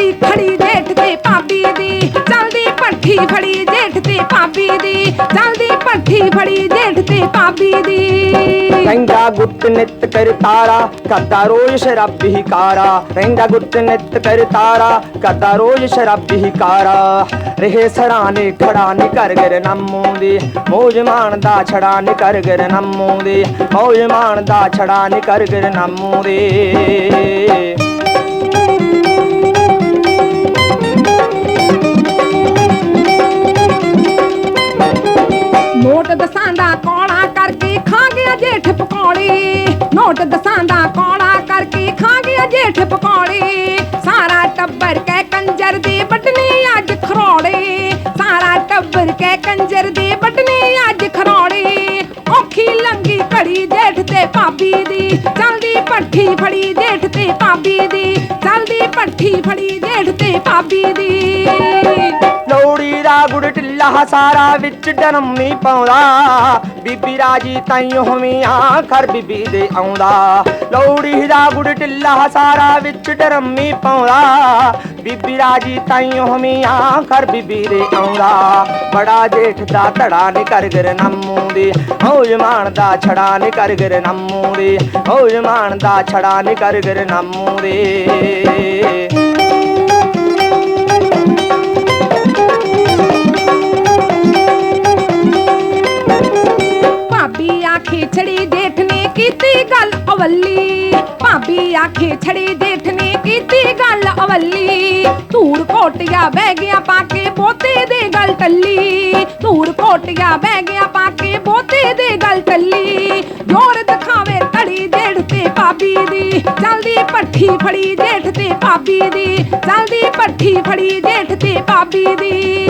ਭਾਬੀ ਖੜੀ ਜੇਠ ਤੇ ਭਾਬੀ ਦੀ ਜਲਦੀ ਪੱਠੀ ਫੜੀ ਜੇਠ ਤੇ ਭਾਬੀ ਦੀ ਜਲਦੀ ਪੱਠੀ ਫੜੀ ਜੇਠ ਤੇ ਭਾਬੀ ਦੀ। ਰਹਿੰਦਾ ਗੁੱਟ ਨਿਤ ਕਰ ਤਾਰਾ, ਕਰਦਾ ਰੋਜ਼ ਸ਼ਰਾਬ ਹੀ ਕਾਰਾ ਰਹਿੰਦਾ ਗੁੱਤ ਨਿਤ ਕਰ ਤਾਰਾ ਕਦਾ ਰੋਜ਼ ਸ਼ਰਾਬ ਹੀ ਕਾਰਾ ਰਹੇ ਸਰਾਨੇ ਖੜਾ ਨੀ ਕਰ ਗਰ ਨਾਮੂ ਦੀ ਮੋਜ ਮਾਣਦਾ ਛੜਾ ਨੀ ਕਰ ਗਰ ਨਾਮੂ ਦੀ ਮੋਜ ਮਾਣਦਾ ਛੜਾ ਨੀ ਕਰ ਗਰ ਨਾਮੂ ਦੀ ਨੋਟ ਦਸਾਂ ਕੋਲਾ ਕਰਕੇ ਖਾ ਗਿਆ ਜੇਠ ਪਕੌੜੇ ਨੋਟ ਦਸਾਂ ਕੋਲਾ ਕਰਕੇ ਖਾ ਗਿਆ ਜੇਠ ਪਕੌੜੇ ਸਾਰਾ ਟੱਬਰ ਕਹਿ ਕੰਜਰ ਦੇ ਵੱਟਨੇ ਅੱਜ ਖਰੋੜੇ ਸਾਰਾ ਟੱਬਰ ਕਹਿ ਕੰਜਰ ਦੇ ਵੱਟਨੇ ਅੱਜ ਖਰੋੜੇ ਔਖੀ ਲੰਗੀ ਘੜੀ ਜੇਠ ਤੇ ਭਾਬੀ ਦੀ, ਚਲਦੀ ਪੱਠੀ ਫੜੀ ਜੇਠ ਤੇ ਭਾਬੀ ਦੀ, ਚਲਦੀ ਪੱਠੀ ਫੜੀ ਜੇਠ ਤੇ ਭਾਬੀ ਦੀ। ਢਿੱਲਾ ਸਾਰਾ ਵਿੱਚ ਡਰਮੀ ਪਾਉਂਦਾ। ਬੀਬੀ ਰਾਜੀ ਤਾਈ ਹਮੀਆਂ ਘਰ ਬੀਬੀ ਦੇ ਆਉਂਦਾ। ਲੋੜੀ ਦਾ ਗੁੜ ਢਿੱਲਾ ਸਾਰਾ ਵਿੱਚ ਡਰਮੀ ਪਾਉਂਦਾ। ਬੀਬੀ ਰਾਜੀ ਤਾਈ ਹਮੀਆਂ ਘਰ ਬੀਬੀ ਦੇ ਆਉਂਦਾ। ਬੜਾ ਜੇਠ ਦਾ ਧੜਾ ਨੀ ਕਰ ਗਰ ਨਮੂ ਦੀ ਹੌਜ ਮਾਣ ਦਾ ਛੜਾ ਨੀ ਕਰ ਗਰ ਨਮੂ ਦੀ ਹੌਜ ਮਾਣ ਦਾ ਛੜਾ ਨੀ ਕਰ ਗਰ ਨਮੂ ਦੀ ਕੀਤੀ ਗੱਲ ਅਵੱਲੀ। ਭਾਬੀ ਆਖੇ, ਛੜੀ ਜੇਠ ਨੇ ਕੀਤੀ ਗੱਲ ਅਵੱਲੀ। ਧੂੜ ਕੋਟਿਆ ਬਹਿ ਗਿਆ ਪਾ ਕੇ ਬੋਤੇ ਦੇ ਗੱਲ ਟੱਲੀ। ਧੂੜ ਕੋਟਿਆ ਬਹਿ ਗਿਆ ਪਾ ਕੇ ਬੋਤੇ ਦੇ ਗੱਲ ਟੱਲੀ। ਜੋਰ ਦਿਖਾਵੇ ਧੜੀ ਜੇਠ ਤੇ ਭਾਬੀ ਦੀ। ਜਲਦੀ ਪੱਠੀ ਫੜੀ ਜੇਠ ਤੇ ਭਾਬੀ ਦੀ। ਜਲਦੀ ਪੱਠੀ ਫੜੀ ਜੇਠ ਤੇ ਭਾਬੀ ਦੀ।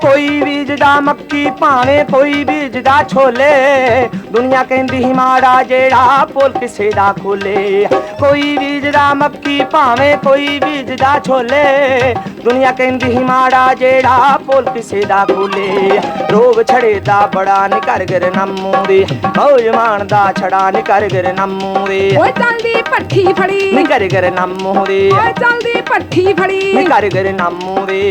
ਕੋਈ ਬੀਜਦਾ ਮੱਕੀ ਭਾਵੇਂ ਕੋਈ ਬੀਜਦਾ ਛੋਲੇ। ਦੁਨੀਆ ਕਹਿੰਦੀ ਹੀ ਮਾੜਾ ਜਿਹੜਾ ਪੁੱਲ ਕਿਸੇ ਦਾ ਖੋਲੇ। ਕੋਈ ਬੀਜਦਾ ਮੱਕੀ ਭਾਵੇਂ ਕੋਈ ਬੀਜਦਾ ਛੋਲੇ। ਦੁਨੀਆ ਕਹਿੰਦੀ ਹੀ ਮਾੜਾ ਜਿਹੜਾ ਪੁੱਲ ਕਿਸੇ ਦਾ ਖੋਲੇ। ਰੋਗ ਛੜੇ ਦਾ ਬੜਾ ਨੀ ਕਰ ਗਰ ਨਮੂ ਦੇ ਮੌਜ ਮਾਣਦਾ ਛੜਾ ਨੀ ਕਰ ਗਰ ਨਮੂ ਦੇ ਓਏ ਜਲਦੀ ਪੱਠੀ ਫੜੀ। ਨੀ ਕਰ ਗਰ ਨਮੂ ਦੇ ਓਏ ਜਲਦੀ ਪੱਠੀ ਫੜੀ। ਨੀ ਕਰ ਗਰ ਨਮੂ ਦੇ